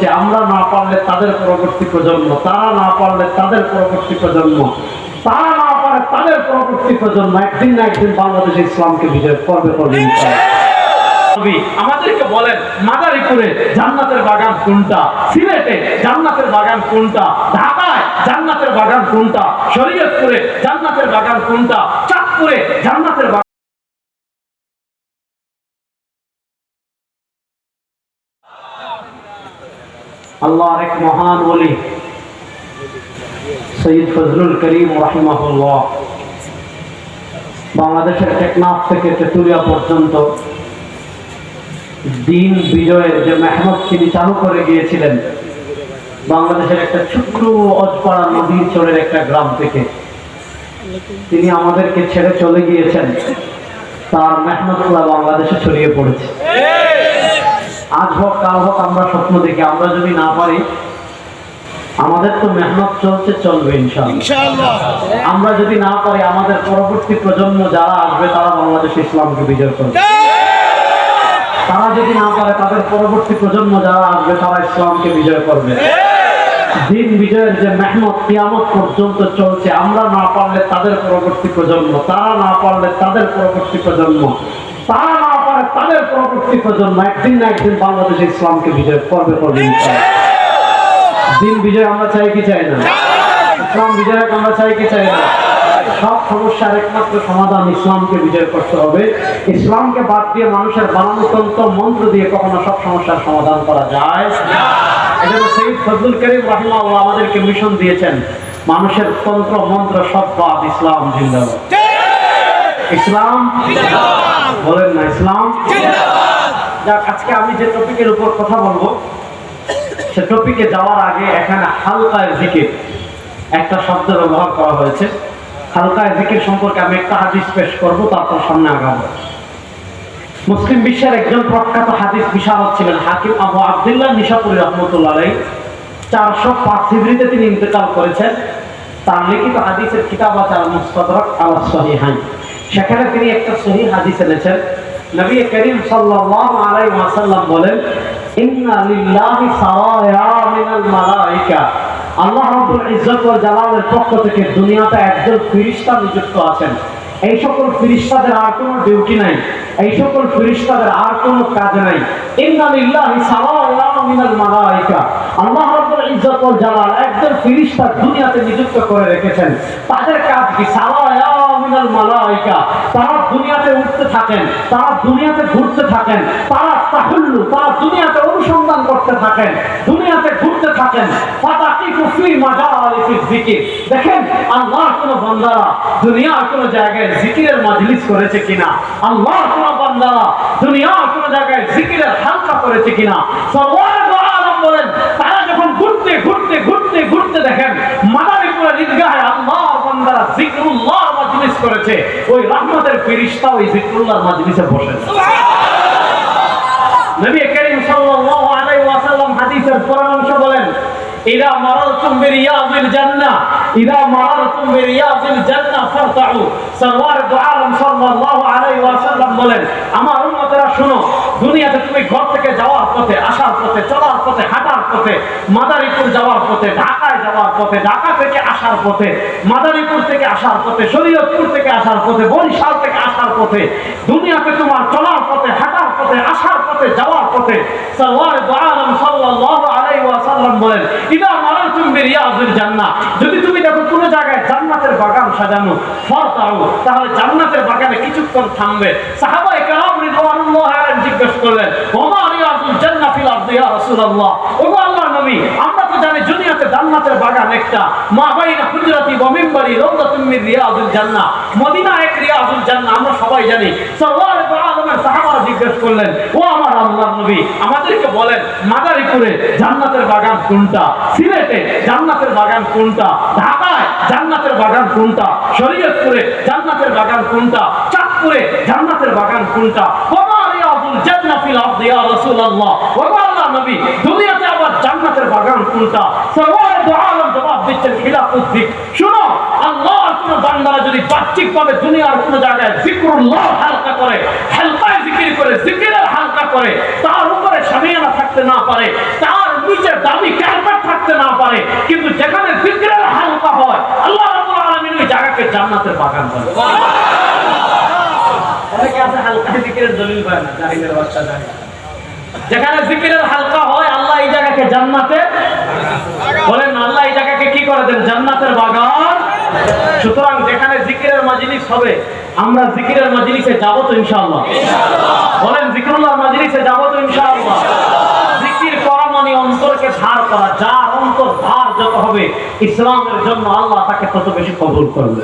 চলছে আমরা না পারলে তাদের পরবর্তী প্রজন্ম তারা না পারলে তাদের পরবর্তী প্রজন্ম তারা না পারে তাদের পরবর্তী প্রজন্ম একদিন না একদিন বাংলাদেশ ইসলামকে বিজয় করবে করবে আমাদেরকে বলেন মাদারীপুরে জান্নাতের বাগান কোনটা? সিলেটে জান্নাতের বাগান কোনটা? ঢাকায় জান্নাতের বাগান কোনটা? শরীয়তপুরে জান্নাতের বাগান কোনটা? চাঁদপুরে জান্নাতের আল্লাহর এক মহান ওলি, সৈয়দ ফজলুল করিম রহিমাহুল্লাহ। বাংলাদেশের টেকনাফ থেকে তেতুলিয়া পর্যন্ত দিন বিজয়ের যে মেহনত তিনি চালু করে গিয়েছিলেন, বাংলাদেশের একটা ছোট্ট অজপাড়া নদীর চরের একটা গ্রাম থেকে। তিনি আমাদেরকে ছেড়ে চলে গিয়েছেন। তার মেহনতগুলা বাংলাদেশে ছড়িয়ে পড়েছে। আজ হোক কাল হোক আমরা স্বপ্ন দেখি। আমরা যদি না পারি আমাদের তো মেহনত চলছে চলবে ইনশাআল্লাহ। আমরা যদি না পারি আমাদের পরবর্তী প্রজন্ম যারা আসবে তারা বাংলাদেশ ইসলামকে বিজয় করবে। তারা যদি না পারে তাদের পরবর্তী প্রজন্ম যারা আসবে তারা ইসলামকে বিজয় করবে। দিন বিজয়ের যে মেহনত কিয়ামত পর্যন্ত চলছে আমরা না পারলে তাদের পরবর্তী প্রজন্ম তারা না পারলে তাদের পরবর্তী প্রজন্ম তারা না পারে তাদের পরবর্তী প্রজন্ম একদিন না একদিন বাংলাদেশ ইসলামকে বিজয় করবে করবে দিন বিজয় আমরা চাই কি চাই না? ইসলাম বিজয় আমরা চাই কি চাই না? সব সমস্যার একমাত্র সমাধান ইসলামকে বিজয় করতে হবে। ইসলামকে বাদ দিয়ে মানুষের বানানো তন্ত্র মন্ত্র দিয়ে কখনো সব সমস্যার সমাধান করা যায়। এজন্য সৈয়দ ফজলুল করিম রাহিমাহুল্লাহ আমাদেরকে মিশন দিয়েছেন। মানুষের তন্ত্র মন্ত্র সব বাদ ইসলাম জিন্দাবাদ। ইসলাম? বলেন না, ইসলাম? যাক, আজকে আমি যে টপিকের উপর কথা বলব, সে টপিকে যাওয়ার আগে এখানে হালকায় জিকির, একটা শব্দ ব্যবহার করা হয়েছে। হালকায় জিকির সম্পর্কে আমি একটা হাদিস পেশ করব, তারপর সামনে আগাবো। মুসলিম বিশ্বের একজন প্রখ্যাত হাদিস বিশারদ ছিলেন হাকিম আবু আবদুল্লাহ নিশাপুরি রহমতুল্লাহ চারশো পাঁচ হিজড়িতে তিনি ইন্তেকাল করেছেন। তার লিখিত হাদিসের কিতাব আছে আল মুস্তাদরাক আল সহিহাইন সেখানে তিনি একটা সহি হাদিস এনেছেন। নবী করিম সাল্লাল্লাহু আলাইহি ওয়াসাল্লাম বলেন, ইন্না লিল্লাহি সারায়া মিনাল মালাইকা। আল্লাহ রাব্বুল ইজ্জত ওয়াল জালালের পক্ষ থেকে দুনিয়াতে একজন ফেরেশতা নিযুক্ত আছেন। এই সকল ফিরিস্তাদের আর কোনো ডিউটি নাই। এই সকল ফিরিস্তাদের আর কোনো কাজ নাই। ইন্না লিল্লাহি সালাওয়াতু মিনাল মালাইকা। আল্লাহ রাব্বুল ইজ্জত ওয়াল জালাল একজন ফিরিস্তা দুনিয়াতে নিযুক্ত করে রেখেছেন। তাদের কাজ কি? সালাওয়াতু মিনাল মালাইকা। তারা দুনিয়াতে উঠতে থাকেন, তারা দুনিয়াতে ঘুরতে থাকেন, তারা তাহুল্লু, তারা দুনিয়াতে অনুসন্ধান করতে থাকেন, দুনিয়াতে ঘুরতে থাকেন। দেখেন কোন দুনিয়ার কোন জায়গায় জিকিরের মাজলিস করেছে কিনা? আল্লাহর কোন দুনিয়ার কোন জায়গায় জিকিরের হালকা করেছে কিনা? বলেন, তারা যখন ঘুরতে ঘুরতে ঘুরতে ঘুরতে দেখেন মাদারীপুরের ঈদগাহে মাজলিস করেছে, ওই রহমতের ফিরিস্তা ওই জিকরুল্লাহর মাজলিসে বসে নবী করিম সাল্লাল্লাহু আলাইহি ওয়াসাল্লাম হাদিসের পরামর্শ বলেন, ইদা মারাতুম বিরিয়াজিল জান্নাহ, ইদা বিরিয়াজিল জান্নাহ ফারতাউ। সরওয়ার সাল্লাল্লাহু আলাইহি ওয়াসাল্লাম বলেন, আমার উম্মতরা শুনো দুনিয়াতে তুমি ঘর থেকে যাওয়ার পথে, আসার পথে, চলার পথে, হাঁটার পথে, মাদারীপুর যাওয়ার পথে, ঢাকায় যাওয়ার পথে, ঢাকা থেকে আসার পথে, মাদারীপুর থেকে আসার পথে, শরীয়তপুর থেকে আসার পথে, বরিশাল থেকে আসার পথে, দুনিয়াতে তোমার চলার পথে, হাঁটার পথে, আসার পথে, যাওয়ার পথে সাল্লাল্লাহু আলাইহি ওয়াসাল্লাম বলেন, ইদা মারাতুম বিরিয়াজিল জান্নাহ যদি তুমি দেখো কোনো জায়গায় জান্নাতের বাগান সাজানো ফরতাও তাহলে জান্নাতের বাগানে কিছুক্ষণ থামবে। সাহাবা একরাম রিদওয়ানুল্লাহ আলাইহিম জিজ্ঞেস করলেন জান্নাহ ফিল ইয়া রাসূলুল্লাহ? ওগো আল্লাহর নবী, আমরা তো জানি দুনিয়াতে জান্নাতের বাগান একটা। মা বাইনা হুজরাতি ওয়া রিয়াদুল জান্নাহ মদিনা এক রিয়াদুল জান্নাহ আমরা সবাই জানি। আলাইহি সাহাবারা জিজ্ঞেস করলেন, ও আমার আল্লাহর নবী, আমাদেরকে বলেন, মাদারীপুরে জান্নাতের বাগান কোনটা? সিলেটে জান্নাতের বাগান কোনটা? ঢাকায় জান্নাতের বাগান কোনটা? শরীয়তপুরে জান্নাতের বাগান কোনটা? চাঁদপুরে জান্নাতের বাগান কোনটা? জান্নাতের বাগান কোনটা? জবাব দিচ্ছেন বান্দারা যদি দুনিয়ার কোন জায়গায় করে জিকিরের হালকা করে তার উপরে সামিয়ানা থাকতে না পারে তার নিচে দামি কার্পেট থাকতে না পারে কিন্তু যেখানে জিকিরের হালকা হয় আল্লাহ রাব্বুল আলামিন ওই জায়গাকে জান্নাতের বাগান করে অনেকে আছে হালকা জিকিরের দলিল পায় না জাহিলের বাচ্চা জানে। যেখানে জিকিরের হালকা হয় আল্লাহ এই জায়গাকে জান্নাতে বলেন আল্লাহ এই জায়গাকে কি করে দেন? জান্নাতের বাগান। সুতরাং যেখানে জিকিরের মাজলিস হবে আমরা জিকিরের মাজলিসে যাব তো ইনশাআল্লাহ। বলেন জিকিরুল্লাহর মাজলিসে যাব তো ইনশাআল্লাহ। জিকির করা মানে অন্তরকে ধার করা যার অন্তর ধার যত হবে ইসলামের জন্য আল্লাহ তাকে তত বেশি কবুল করবে।